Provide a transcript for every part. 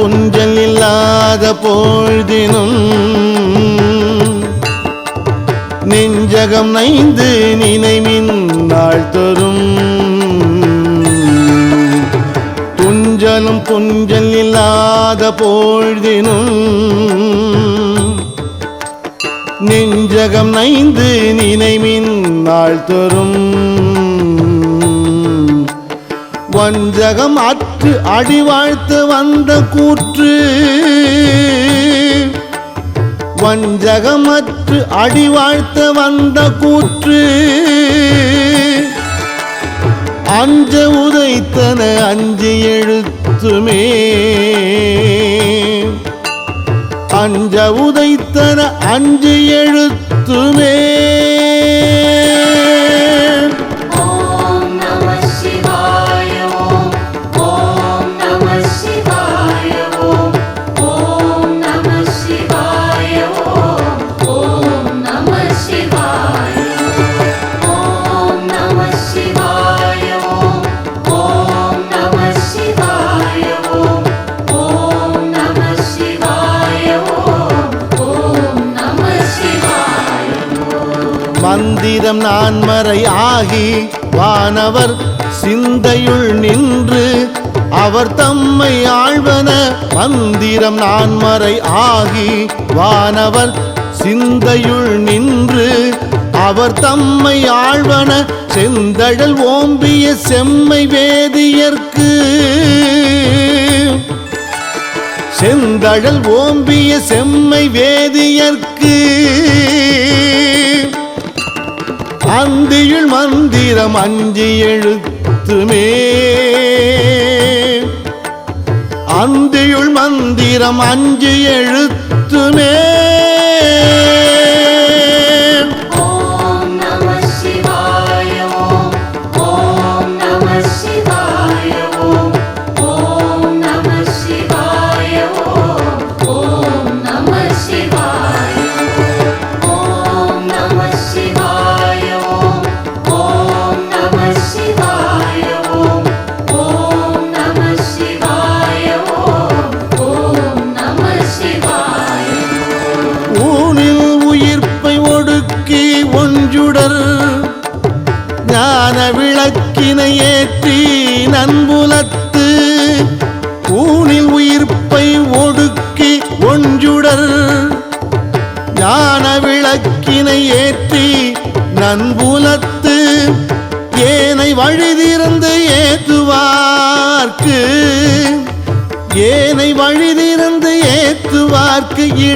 துஞ்சலும் துஞ்சல் இல்லாத பொழுதினும் நெஞ்சகம் நைந்து நினைவின் நாள் தரும். துஞ்சலும் துஞ்சல் இல்லாத பொழுதினும் நெஞ்சகம் நைந்து நினைவின் நாள் தரும். வஞ்சகம் அற்று அடிவாழ்த்து வந்த கூற்று. வஞ்சகமற்று அடிவாழ்த்த வந்த கூற்று. அஞ்ச உதைத்தன அஞ்சு எழுத்துமே. அஞ்ச உதைத்தன அஞ்சு எழுத்துமே. மந்திரம் நான்மறை ஆகி வானவர் சிந்தையுள் நின்று அவர் தம்மை ஆழ்வன மந்திரம் நான்மறை ஆகி வானவர் சிந்தையுள் நின்று அவர் தம்மை ஆழ்வன செந்தழல் ஓம்பிய செம்மை வேதியர்க்கு செந்தழல் ஓம்பிய செம்மை வேதியர்க்கு அந்தியுள் மந்திரம் அஞ்சு எழுத்துமே அந்தியுள் மந்திரம் அஞ்சு எழுத்துமே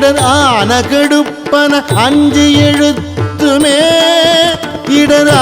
இடர் ஆன கெடுப்பன அஞ்சு எழுத்துமே இடரா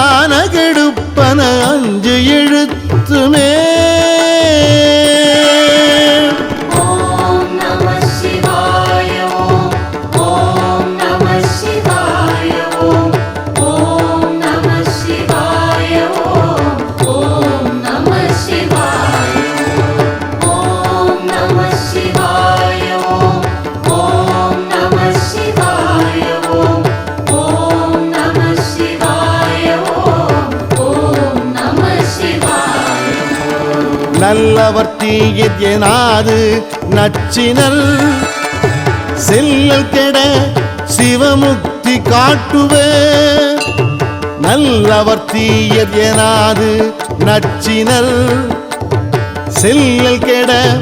நல்லவர் தீயனாது நச்சினல். செல்லல் கெட சிவமுக்தி காட்டுவே. நல்லவர் தீயனாது நச்சினல். செல்லல் கெட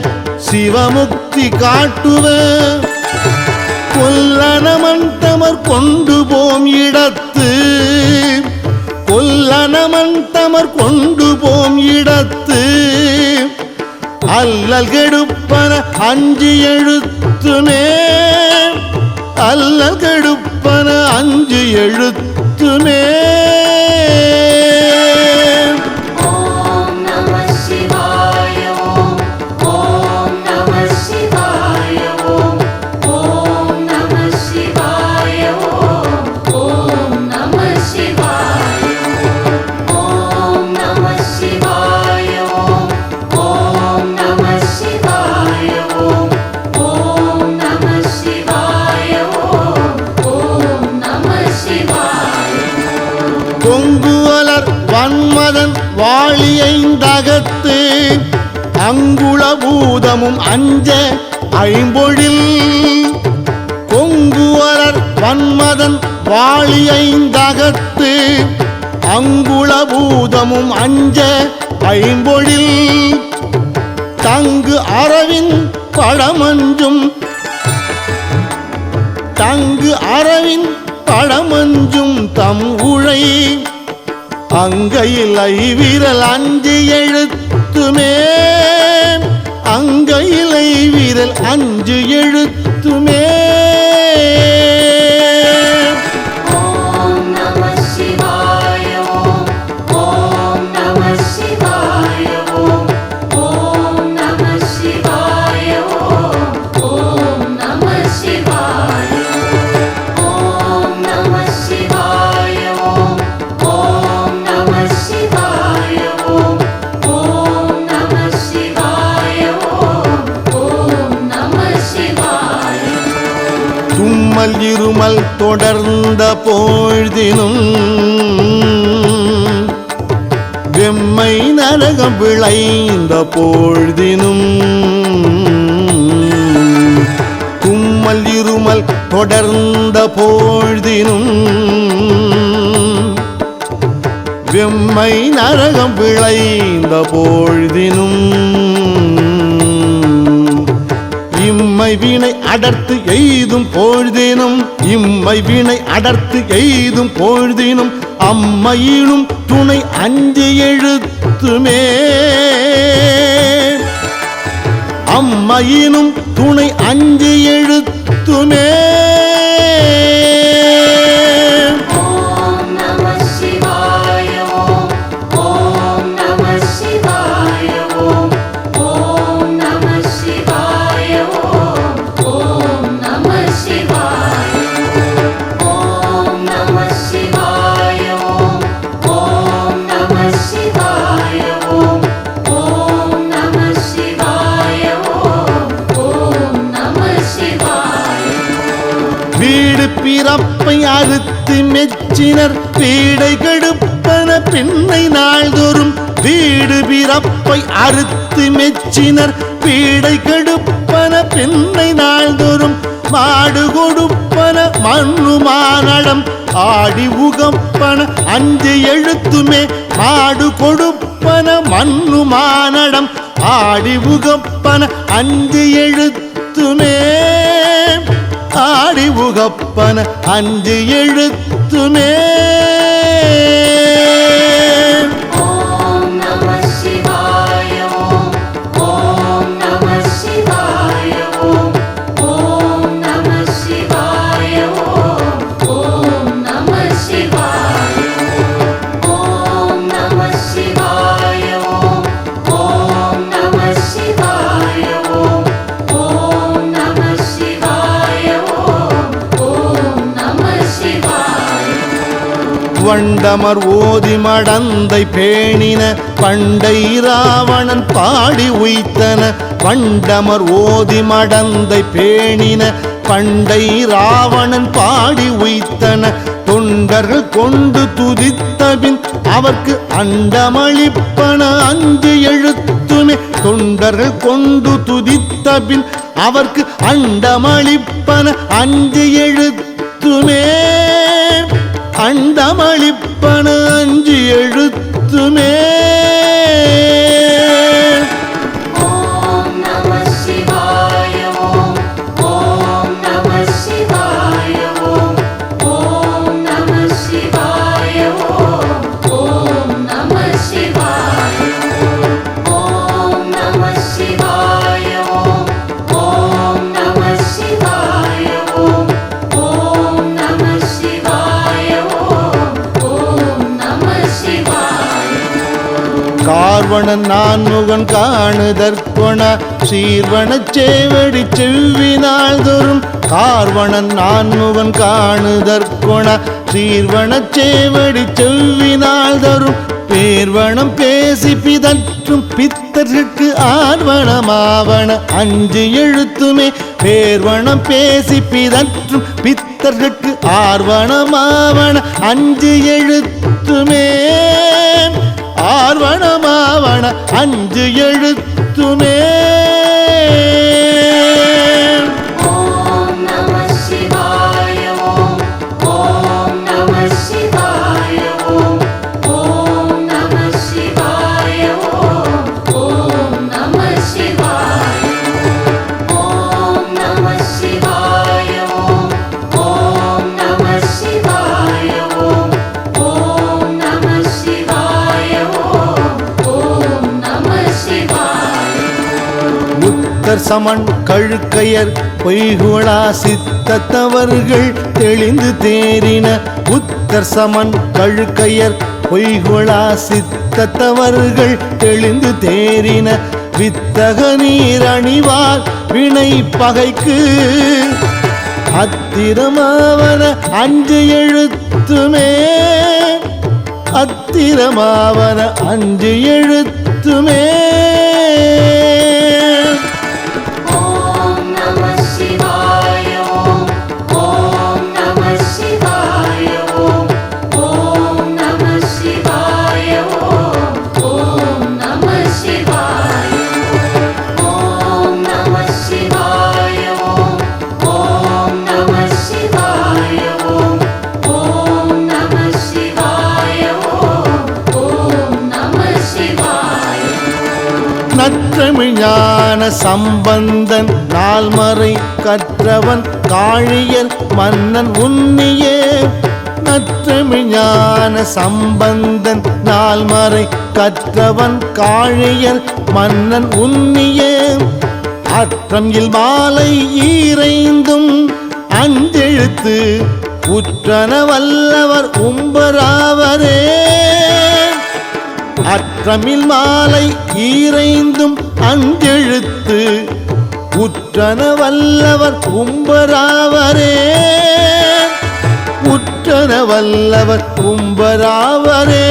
சிவமுக்தி காட்டுவே. கொல்லனமன்தமர் கொண்டு போம் இடத்து. கொல்லனமன்தமர் கொண்டு போம் இடத்து. அல்லல் கெடுப்பன அஞ்சு எழுத்துமே. அல்லல் கெடுப்பன அஞ்சு எழுத்துமே. பூதமும் அஞ்ச ஐம்பொழில் கொங்குவரர் வன்மதன் வாழி ஐந்தகத்து. அங்குள பூதமும் அஞ்ச ஐம்பொழில் தங்கு அரவின் பழமஞ்சும் தங்கு அரவின் பழமஞ்சும் தம் உழை. அங்கையில் ஐவிரல் அஞ்சு எழுத்துமே. மயிலை ஐவிரல் அஞ்சு எழுத்துமே. தும்மல் இருமல் தொடர்ந்த பொழுதினும் வெம்மை நரகம் விளைந்த பொழுதினும் கும்மல் இருமல் தொடர்ந்த பொழுதினும் வெம்மை நரகம் விளைந்த பொழுதினும் இம்மை வீணை அடர்த்து எய்தும் பொழுதினும் இம்மை வினை அடர்த்து எய்தும் பொழுதினும் அம்மையினும் துணை அஞ்சு எழுத்துமே. அம்மையினும் துணை அஞ்சு எழுத்துமே. வீடு பிறப்பை அறுத்து மெச்சினர் பீடை கெடுப்பன பின்னை நாள்தோறும் வீடு பிறப்பை அறுத்து மெச்சினர் பீடை கெடுப்பன பின்னை நாள்தோறும் மாடு கொடுப்பன மண்ணுமானடம் ஆடி உகப்பன அஞ்சு எழுத்துமே மாடு கொடுப்பன மண்ணுமானடம் ஆடி உகப்பன அஞ்சு எழுத்துமே. ஆடி உகப்பன அஞ்சு எழுத்துமே. வண்டமர் ஓதி மடந்தை பேணின பண்டை ராவணன் பாடி உய்த்தன வண்டமர் ஓதி மடந்தை பேணின பண்டை ராவணன் பாடி உய்த்தன தொண்டர்கள் கொண்டு துதித்தபின் அவர்க்கு அண்டமளிப்பன அஞ்சு எழுத்துமே. தொண்டர்கள் கொண்டு துதித்தபின் அவர்க்கு அண்டமளிப்பன அஞ்சு எழுத்துமே. அண்டமளிப்பன அஞ்சு எழுத்துமே. கார்வணன் நான் முகன் காணுதற்கொண சீர்வனச் சேவடி செவ்வினால் தோறும் கார்வணன் நான் முகன் காணுதற்கொண சீர்வனச் சேவடி செவ்வினால் தோறும் பேர்வனம் பேசி பிதற்றும் பித்தருக்கு ஆர்வணமாவன அஞ்சு எழுத்துமே. பேர்வனம் பேசி பிதற்றும் பித்தருக்கு ஆர்வணமாவன அஞ்சு எழுத்துமே. ஆர்வணமாவன அஞ்சு எழுத்துமே. சமன் கழுக்கையர் பொய்குழா சித்தத்தவர்கள் தெளிந்து தேறின புத்தர் சமன் கழுக்கையர் பொய்குழா சித்தத்தவர்கள் தெளிந்து தேறின வித்தக நீர் அணிவார் வினை பகைக்கு. அத்திரமாவன அஞ்சு எழுத்துமே அத்திரமாவன அஞ்சு எழுத்துமே நற்றமிழ் ஞான சம்பந்தன் நால்மறை கற்றவன் காழியல் மன்னன் உன்னியே. நற்றமிழ் ஞான சம்பந்தன் நால்மறை கற்றவன் காழியல் மன்னன் உன்னியே. அற்றம் இல் மாலை ஈரைந்தும் அஞ்செழுத்து உற்றன வல்லவர் உம்ப அற்றமில் மாலை ஈரைந்தும் அஞ்செழுத்து உற்றன வல்லவர் கும்பராவரே உற்றன வல்லவர் கும்பராவரே.